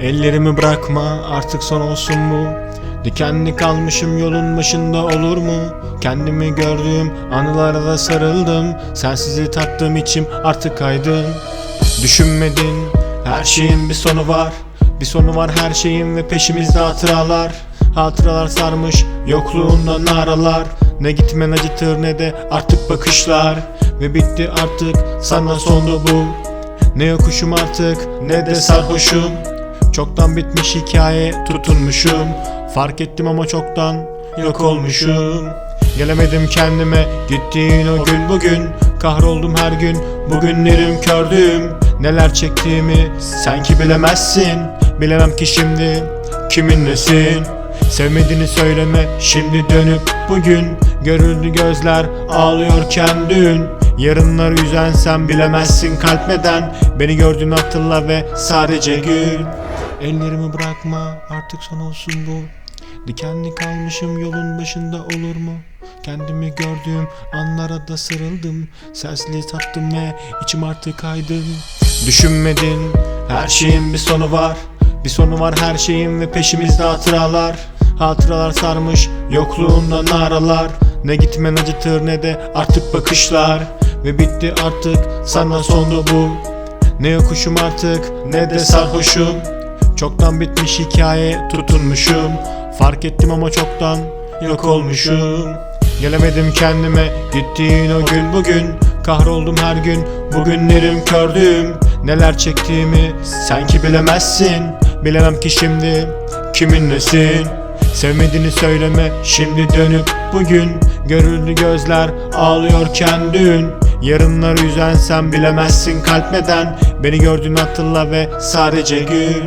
Ellerimi bırakma artık son olsun bu Dikenli kalmışım yolun başında olur mu? Kendimi gördüğüm anılara sarıldım. Sensizi tattığım içim artık aydın Düşünmedin her şeyin bir sonu var. Bir sonu var her şeyin ve peşimizde hatıralar. Hatıralar sarmış yokluğunda naralar Ne gitmen acıtır ne de artık bakışlar. Ve bitti artık sana sondu bu Ne yokuşum artık ne de sarhoşum. Çoktan bitmiş hikaye tutunmuşum. Fark ettim ama çoktan yok olmuşum. Gelemedim kendime gittiğin o gün bugün. Kahroldum her gün bugünlerim kördüm. Neler çektiğimi sen ki bilemezsin. Bilemem ki şimdi kimin nesin? Sevmediğini söyleme şimdi dönüp bugün. Görüldü gözler ağlıyorken dün Yarınları üzen sen bilemezsin kalp neden? Beni gördüğünü hatırla ve sadece gül. Ellerimi bırakma artık son olsun bu. Dikenli kalmışım yolun başında olur mu? Kendimi gördüğüm anlara da sarıldım. Sensizliği tattım ve içim artık aydın Düşünmedin her şeyin bir sonu var. Bir sonu var her şeyin ve peşimizde hatıralar. Hatıralar sarmış yokluğunda naralar Ne gitmen acıtır ne de artık bakışlar Ve bitti artık sana sondu bu. Ne yokuşum artık ne de sarhoşum. Çoktan bitmiş hikaye tutunmuşum. Fark ettim ama çoktan yok olmuşum. Gelemedim kendime gittiğin o gün bugün. Kahroldum her gün bugünlerim kördüm. Neler çektiğimi sen ki bilemezsin. Bilemem ki şimdi kimin nesin? Sevmediğini söyleme şimdi dönüp bugün. Görüldü gözler ağlıyorken dün Yarınları üzen sen bilemezsin kalp neden? Beni gördüğünü hatırla ve sadece gül